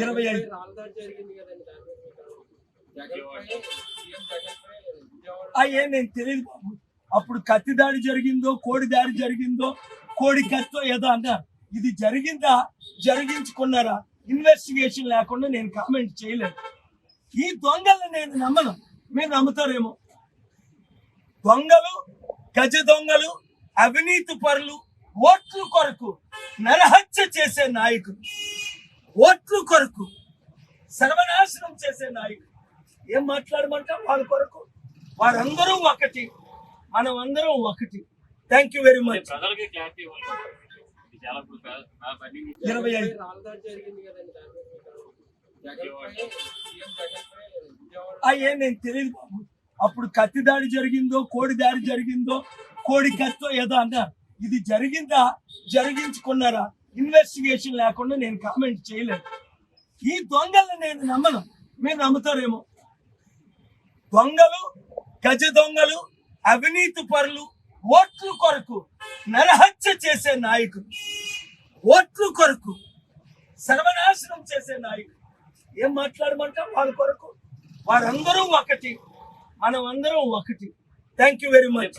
ఇరవై ఐదు. అయ్యే నేను తెలియదు బాబు. అప్పుడు కత్తి దాడి జరిగిందో కోడి దాడి జరిగిందో కోడి కత్తో ఏదో అన్నారు ఇది జరిగిందా? జరిగించుకున్నారా? ఇన్వెస్టిగేషన్ లేకుండా నేను కామెంట్ చేయలేదు. ఈ దొంగలను నేను నమ్మను. మీరు నమ్ముతారేమో. దొంగలు గజ దొంగలు అవినీతి పరులు ఓట్ల కొరకు నరహత్య చేసే నాయకులు. ఓట్ల కొరకు సర్వనాశనం చేసే నాయకులు ఏం మాట్లాడమంటాం? వాళ్ళ కొరకు. వారందరూ ఒకటి. మనం అందరం ఒకటి థ్యాంక్ యూ వెరీ మచ్. ఇరవై ఐదు. అయ్యే నేను తెలియదు బాబు. అప్పుడు కత్తి దాడి జరిగిందో కోడి దాడి జరిగిందో కోడి కత్తో ఏదో అన్నారు. ఇది జరిగిందా? జరిగించుకున్నారా? ఇన్వెస్టిగేషన్ లేకుండా నేను కామెంట్ చేయలేదు. ఈ దొంగలను నేను నమ్మను. మీరు నమ్ముతారేమో. దొంగలు గజ దొంగలు అవినీతి పరులు ఓట్లు కొరకు నరహత్య చేసే నాయకులు ఓట్లు కొరకు సర్వనాశనం చేసే నాయకులు. ఏం మాట్లాడమంటాం వాళ్ళ కొరకు? వారందరూ ఒకటి మనం అందరం ఒకటి థ్యాంక్ యూ వెరీ మచ్